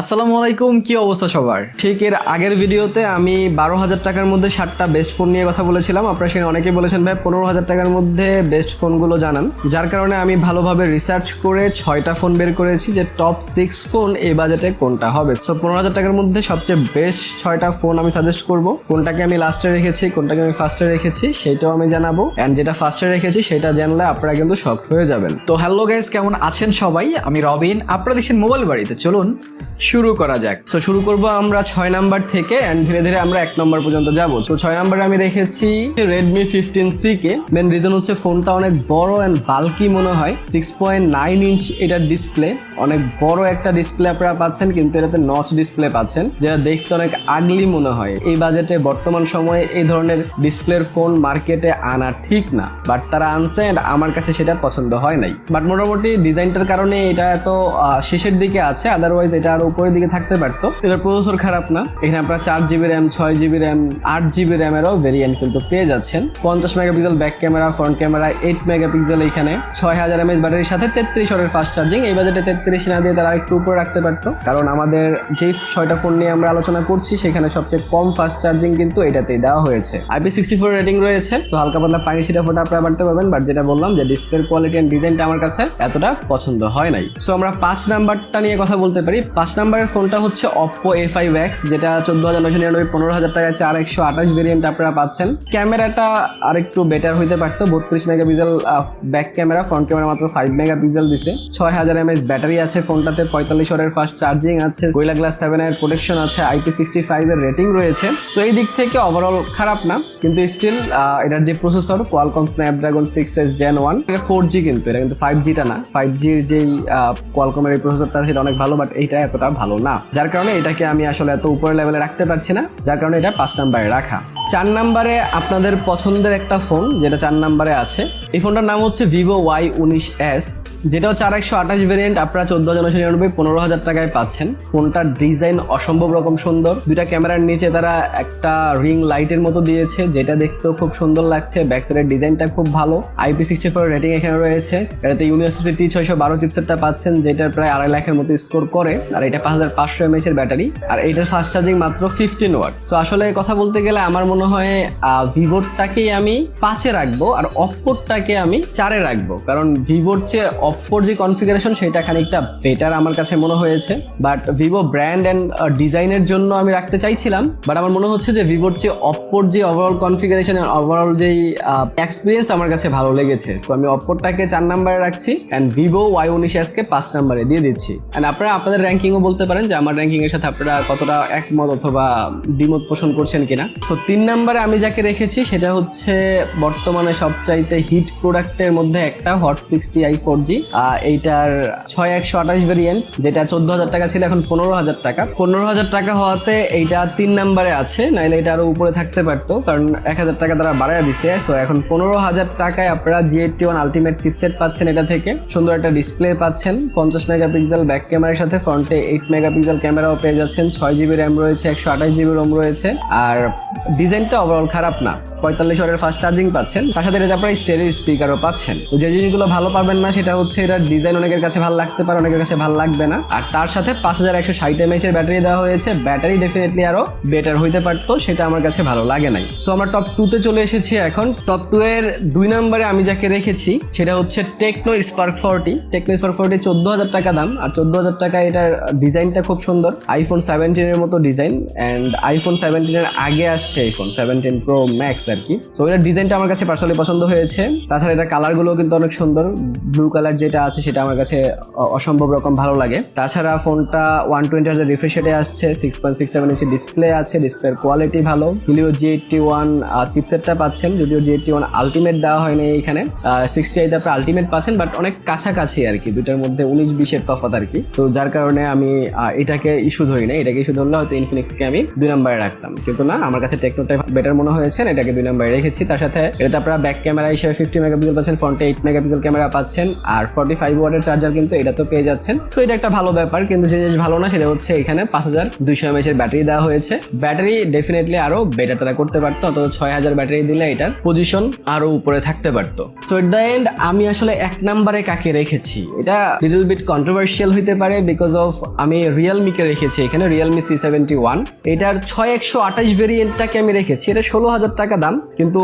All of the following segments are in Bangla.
আসসালামু আলাইকুম, কি অবস্থা সবার? ঠিক এর আগের ভিডিওতে আমি বারো হাজার টাকার মধ্যে সাতটা বেস্ট ফোন নিয়ে কথা বলেছিলাম। আপনারা সেখানে অনেকেই বলেছেন, ভাই, পনেরো হাজার টাকার মধ্যে বেস্ট ফোনগুলো জানান। যার কারণে আমি ভালোভাবে রিসার্চ করে ছয়টা ফোন বের করেছি যে টপ সিক্স ফোন এই বাজেটে কোনটা হবে। সো পনেরো হাজার টাকার মধ্যে সবচেয়ে বেস্ট ছয়টা ফোন আমি সাজেস্ট করব। কোনটাকে আমি লাস্টে রেখেছি, কোনটাকে আমি ফার্স্টে রেখেছি সেটাও আমি জানাব। অ্যান্ড যেটা ফার্স্টে রেখেছি, সেটা জানলে আপনারা কিন্তু শক্ট হয়ে যাবেন। তো হ্যালো গাইস কেমন আছেন সবাই? আমি রবিন আপনারা দেখছেন মোবাইল বাড়িতে। চলুন শুরু করা যাক। সো শুরু করব আমরা ছয় নাম্বার থেকে অ্যান্ড ধীরে ধীরে আমরা এক নম্বর পর্যন্ত যাব। তো ছয় নাম্বারে আমি রেখেছি রেডমি ফিফটিন সি কে। মেন রিজন হচ্ছে ফোনটা অনেক বড় অ্যান্ড বাল্কি মনে হয়। সিক্স পয়েন্ট নাইন ইঞ্চ এটার ডিসপ্লে অনেক বড় একটা ডিসপ্লে আপনারা পাচ্ছেন, কিন্তু এটাতে নচ ডিসপ্লে পাচ্ছেন, যেটা দেখতে অনেক আগলি মনে হয়। এই বাজেটে বর্তমান সময়ে এই ধরনের ডিসপ্লের ফোন মার্কেটে আনা ঠিক না। বাট তারা আনছে and আমার কাছে সেটা পছন্দ হয় নাই। বাট মোটামুটি ডিজাইনটার কারণে এটা এত শেষের দিকে আছে। আদারওয়াইজ এটা আরও উপরের দিকে থাকতে পারতো। এটার প্রসেসর খারাপ না। এখানে আপনারা চার জিবি র্যাম ছয় জিবি র্যাম আট জিবি র্যামেরও ভেরিয়েন্ট কিন্তু পেয়ে যাচ্ছেন। পঞ্চাশ megapixel back camera front camera eight megapixel এখানে। ছয় হাজার এমএচ ব্যাটারির সাথে তেত্রিশ ওয়াটের ফাস্ট চার্জিং এই বাজেটে তেত্রিশ না দিয়ে তারা একটু উপরে রাখতে পারতো। কারণ আমাদের যেই ছয়টা ফোন নিয়ে আমরা আলোচনা করছি, সেখানে সবচেয়ে কম ফাস্ট চার্জিং কিন্তু এটাতেই দেওয়া হয়েছে। আইপি সিক্সটি ফোর রেটিং রয়েছে। তো হালকা পাতলা পানি ছিটা ফোটা আপনারা বাড়তে পারবেন। বাট যেটা বললাম যে ডিসপ্লের কোয়ালিটি অ্যান্ড ডিজাইনটা আমার কাছে এতটা পছন্দ হয় নাই। সো আমরা পাঁচ নাম্বারটা নিয়ে কথা বলতে পারি। পাঁচ নাম্বারের ফোনটা হচ্ছে অপো এ ফাইভ এক্স যেটা চোদ্দ হাজার নয়শো নিরানব্বই, পনেরো হাজার টাকায় চার একশো আঠাশ ভেরিয়েন্ট আপনারা পাচ্ছেন। ক্যামেরাটা আরেকটু বেটার হইতে পারতো, বত্রিশ megapixel back camera front camera মাত্র ফাইভ মেগাপিক্সেল দিছে। ছয় হাজার এমএস ব্যাটারি আছে ফোনটাতে, পঁয়তাল্লিশ ওয়াটের ফাস্ট চার্জিং আছে গোরিলা গ্লাস সেভেন এর প্রোটেকশন আছে আইপি সিক্সটি ফাইভ এর রেটিং রয়েছে। সো এই দিক থেকে ওভারঅল খারাপ না, কিন্তু স্টিল এটার যে processor Qualcomm Snapdragon six S gen one এটা ফোর জি কিন্তু, এটা কিন্তু ফাইভ জিটা না। ফাইভ জির যেই কোয়ালকমের এই প্রসেসরটা সেটা অনেক ভালো বাট এইটা এতটা ভালো না। যার কারণে এটাকে আমি আসলে এত উপরের লেভেলে রাখতে পারছি না। যার কারণে এটা পাঁচ নাম্বারে রাখা। চার নাম্বারে আপনাদের পছন্দের একটা ফোন, যেটা চার নাম্বারে আছে। এই ফোনটার নাম হচ্ছে ভিভো ওয়াই উনিশ এস যেটাও চার একশো আঠাশ ভেরিয়েন্ট আপনারা চোদ্দ হাজার নশো নিরানব্বই, পনেরো হাজার টাকায় পাচ্ছেন। ফোনটার ডিজাইন অসম্ভব রকম সুন্দর। দুইটা ক্যামেরার নিচে তারা একটা রিং লাইটের মতো দিয়েছে, যেটা দেখতেও খুব সুন্দর লাগছে। ব্যাক সাইডের ডিজাইনটা খুব ভালো। আইপি সিক্সটি ফোর রেটিং এখানে রয়েছে। এটাতে ইউনিভার্সিটি ছয়শো বারো চিপসেটটা পাচ্ছেন, যেটার প্রায় আড়াই লাখের মতো স্কোর করে। আর এটা পাঁচ হাজার পাঁচশো এমএচ এর ব্যাটারি আর এটার ফাস্ট চার্জিং মাত্র ফিফটিন ওয়াট সো আসলে কথা বলতে গেলে আমার মনে হয় ভিভোরটাকেই আমি পাঁচে রাখব আর অপ্পোরটাকে আমি চারে রাখব। কারণ ভিভোর চেয়ে অপ্পোর যে কনফিগারেশন সেটা খানিকটা বেটার আমার কাছে মনে হয়েছে। বাট ভিভো ব্র্যান্ড অ্যান্ড ডিজাইনের জন্য আমি রাখতে চাইছিলাম। বাট আমার মনে হচ্ছে যে ভিভোর চেয়ে অপ্পোর যে ওভারঅল কনফিগারেশন ওভারঅল যেই এক্সপিরিয়েন্স আমার কাছে ভালো লেগেছে। সো আমি অপ্পোরটাকে চার নাম্বারে রাখছি অ্যান্ড ভিভো ওয়াই উনিশ এসকে পাঁচ নাম্বারে দিয়ে দিচ্ছি। অ্যান্ড আপনারা আপনাদের র্যাঙ্কিংও বলতে পারেন যে আমার র্যাঙ্কিংয়ের সাথে আপনারা কতটা একমত অথবা দ্বিমত পোষণ করছেন কিনা। তো তিন নাম্বারে আমি যাকে রেখেছি, সেটা হচ্ছে বর্তমানে সবচাইতে হিট প্রোডাক্টের মধ্যে একটা Hot sixty i four G এইটার ছয় একশো আঠাশ ভেরিয়েন্ট যেটা চোদ্দ হাজার টাকা ছিল, এখন পনেরো হাজার টাকা। পনেরো হাজার টাকা হওয়াতে এইটা তিন নাম্বারে আছে, নাইলে এটা আরও উপরে থাকতে পারতো, কারণ এক হাজার টাকা তারা বাড়ায় দিছে। সো এখন পনেরো হাজার টাকায় আপনারা G eighty one ultimate chipset পাচ্ছেন এটা থেকে। সুন্দর একটা ডিসপ্লে পাচ্ছেন, পঞ্চাশ মেগাপিক্সেল ব্যাক ক্যামেরার সাথে ফ্রন্টে এইট মেগাপিক্সেল ক্যামেরাও পেয়ে যাচ্ছেন। ছয় জিবি র্যাম রয়েছে, একশো আঠাশ জিবি রোম রয়েছে। আর ডিজাইনটা ওভারঅল খারাপ না। পঁয়তাল্লিশ ওয়াটের ফাস্ট চার্জিং পাচ্ছেন। তার সাথে এটাতে আপনারা স্টেরিও স্পিকারও পাচ্ছেন। তো যে জিনিসগুলো ভালো পাবেন না, সেটা হচ্ছে এটার ডিজাইন অনেকের কাছে ভালো লাগতে পারে, অনেকের কাছে ভালো লাগবে না। আর তার সাথে পাঁচ হাজার একশো ষাট এমএচ এর ব্যাটারি দেওয়া হয়েছে। ব্যাটারি ডেফিনেটলি আরও বেটার হইতে পারতো, সেটা আমার কাছে ভালো লাগে নাই। সো আমরা টপ টুতে চলে এসেছি এখন। টপ টু এর দুই নম্বরে আমি যাকে রেখেছি, সেটা হচ্ছে Tecno Spark forty Tecno Spark forty চোদ্দ হাজার টাকা দাম। আর চোদ্দ হাজার টাকা এটার ডিজাইনটা খুব সুন্দর। আইফোন সেভেন্টিনের মতো ডিজাইন অ্যান্ড আইফোন সেভেন্টিনের আগে আসছে আইফোন সেভেন্টিন প্রো ম্যাক্স আর কি। সো এটার ডিজাইনটা আমার কাছে পার্সোনালি পছন্দ হয়েছে। তাছাড়া এটা কালারগুলো কিন্তু অনেক সুন্দর। ব্লু কালার যেটা আছে, সেটা আমার কাছে অসম্ভব রকম ভালো লাগে। তাছাড়া ফোনটা ওয়ান টোয়েন্টি হাজার রিফ্রেশ রেটে আসছে six point six seven inch display আছে ডিসপ্লের কোয়ালিটি ভালো। হিলিও জি এইটটি ওয়ান চিপসেটটা পাচ্ছেন, যদিও জি এইটটি ওয়ান আলটিমেট দেওয়া হয়নি এখানে। সিক্সটি এইট আপনার আলটিমেট পাচ্ছেন বাট অনেক কাছাকাছি আর কি, দুইটার মধ্যে উনিশ বিশের তফাত আর কি। তো যার কারণে আমি এটাকে ইস্যু ধরি না এটাকে ইস্যু ধরলে হয়তো ইনফিনিক্সকে আমি দুই নম্বরে রাখতাম। কিন্তু না, আমার কাছে টেকনোটা বেটার মনে হয়েছে এটাকে দুই নাম্বারে রেখেছি। তার সাথে এটাতে আপনারা ব্যাক ক্যামেরা হিসেবে ফিফটি মেগাপিক্সেল পাচ্ছেন ফ্রন্টে এইট মেগাপিক্সেল ক্যামেরা পাচ্ছেন, আর ফর্টি ফাইভ ওয়াটের চার্জার কিন্তু এটা তো পেয়ে যাচ্ছেন। সো এটা একটা ভালো ব্যাপার, কিন্তু যে জিনিস ভালো না, সেটা হচ্ছে এখানে পাঁচ হাজার দুইশো এমএচ এর ব্যাটারি দেওয়া হয়েছে। ব্যাটারি ডেফিনেটলি আরও বেটার তারা করতে পারতো অত ছয় হাজার ব্যাটারি দিলে এটার পজিশন আরও উপরে থাকতে পারতো। সো এট দ্য এন্ড আমি আসলে এক নাম্বারে কাকে রেখেছি? এটা লিটল বিট কন্ট্রোভার্সিয়াল হইতে পারে বিকজ অফ আমি রিয়েলমিকে রেখেছি এখানে রিয়েলমি সি সেভেন্টি ওয়ান এটার ছয় একশো আঠাশ ভেরিয়েন্টটাকে আমি রেখেছি এটা ষোলো হাজার টাকা দাম, কিন্তু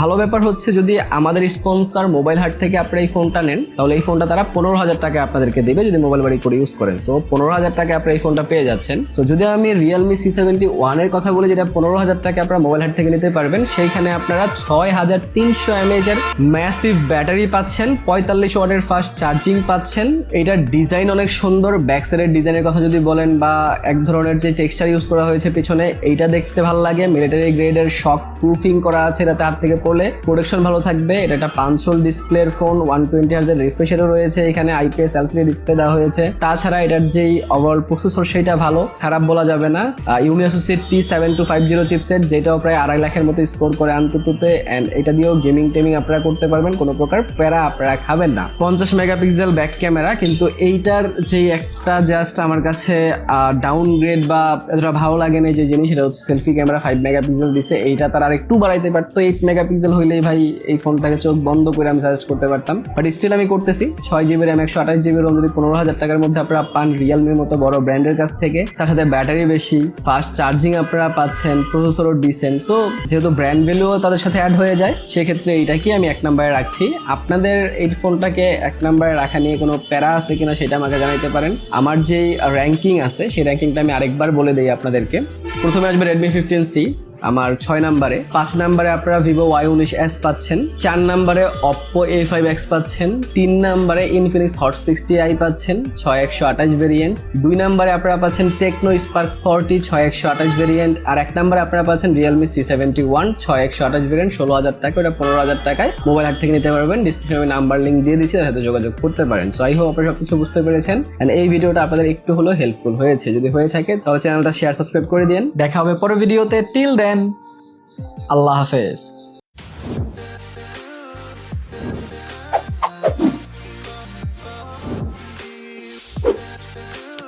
ভালো ব্যাপার হচ্ছে যদি আমাদের স্পন্সর মোবাইল হাট থেকে আপনারা এই ফোনটা নেন, তাহলে এই ফোনটা তারা পনেরো হাজার টাকা আপনাদেরকে দেবে যদি মোবাইল বাড়ি করে ইউজ করেন। সো পনেরো হাজার টাকা আপনারা এই ফোনটা পেয়ে যাচ্ছেন। সো যদি আমি রিয়েলমি সি সেভেন্টি ওয়ানের কথা বলি, যেটা পনেরো হাজার টাকা আপনারা মোবাইল হাট থেকে নিতে পারবেন, সেইখানে আপনারা ছয় হাজার তিনশো এমএচ এর ম্যাসিভ ব্যাটারি পাচ্ছেন, পঁয়তাল্লিশ ওয়াটের ফাস্ট চার্জিং পাচ্ছেন। এটার ডিজাইন অনেক সুন্দর ব্যাক সাইডের ডিজাইনের কথা যদি বলেন বা এক ধরনের যে টেক্সচার ইউজ করা হয়েছে পিছনে, এইটা দেখতে ভালো লাগে মিলিটারি গ্রেডের শক প্রুফিং করা আছে এটাতে হাত থেকে পড়লে। প্রোটেকশন ভালো থাকবে, এটা একটা পাঁচশোল ডিসপ্লের ফোন ওয়ান টোয়েন্টি হার্জের রিফ্রেশারও রয়েছে, এখানে আইপিএস এলসিডি ডিসপ্লে দেওয়া হয়েছে। তাছাড়া এটার যেই ওভারঅল প্রসেসর সেটা ভালো, খারাপ বলা যাবে না। Unisoc T seven two five zero chipset যেটাও প্রায় আড়াই লাখের মতো স্কোর করে আন্ততুতে অ্যান্ড এটা দিয়েও গেমিং টেমিং আপনারা করতে পারবেন, কোনো প্রকার প্যারা আপনারা খাবেন না। পঞ্চাশ মেগাপিক্সেল ব্যাক ক্যামেরা কিন্তু এইটার যে একটা জাস্ট আমার কাছে ডাউনগ্রেড বা এতটা ভালো লাগে না যে জিনিস, সেটা হচ্ছে সেলফি ক্যামেরা ফাইভ মেগাপিক্সেল দিছে, এইটা তার আরেকটু বাড়াইতে পারতো। এইট মেগাপিক্সেল হইলেই ভাই এই ফোনটাকে চোখ বন্ধ করে আমি সাজেস্ট করতে পারতাম। বাট স্টিল আমি করতেছি, ছয় জিবি র্যাম একশো আঠাশ জিবি রোম যদি পনেরো হাজার টাকার মধ্যে আপনারা পান রিয়েলমির মতো বড় ব্র্যান্ডের কাছ থেকে, তার সাথে ব্যাটারি বেশি ফাস্ট চার্জিং আপনারা পাচ্ছেন প্রসেসরও ডিসেন্ট সো যেহেতু ব্র্যান্ড ভ্যালুও তাদের সাথে অ্যাড হয়ে যায়, সেক্ষেত্রে এইটাকে আমি এক নম্বরে রাখছি। আপনাদের এই ফোনটাকে এক নম্বরে রাখা নিয়ে কোনো প্যারা আছে কিনা সেটা আমাকে জানাইতে পারেন। আমার যে র্যাঙ্কিং আছে, সেই র্যাঙ্কিংটা আমি আরেকবার বলে দিই আপনাদেরকে। প্রথমে আসবে রেডমি ফিফটিন সি আমার ছয় নাম্বারে। পাঁচ নাম্বারে আপনারা ভিভো ওয়াই উনিশ এস পাচ্ছেন। চার নাম্বারে অপ্পো এ ফাইভ এক্স পাচ্ছেন। তিন নাম্বারে ইনফিনিক্স হট সিক্সটি আই পাচ্ছেন, ছয় একশো আঠাশ ভেরিয়েন্ট দুই নাম্বারে আপনারা পাচ্ছেন টেকনো স্পার্ক ফোরটি ছয় একশো আঠাশ ভেরিয়েন্ট আর এক নাম্বারে আপনারা পাচ্ছেন রিয়েলমি সি সেভেন্টি ওয়ান ছয় একশো আঠাশ ভেরিয়েন্ট ষোলো হাজার টাকা। ওটা পনেরো হাজার টাকায় মোবাইল হাট থেকে নিতে পারবেন। ডিসক্রিপশনে নাম্বার লিঙ্ক দিয়ে দিচ্ছি, তার সাথে যোগাযোগ করতে পারেন। সো আই হোপ আপনারা সব কিছু বুঝতে পেরেছেন। অ্যান্ড এই ভিডিওটা আপনাদের একটু হলেও হেল্পফুল হয়েছে। যদি হয়ে থাকে, তাহলে চ্যানেলটা শেয়ার সাবস্ক্রাইব করে দিন। দেখা হবে পরের ভিডিওতে till then আল্লাহ হাফেজ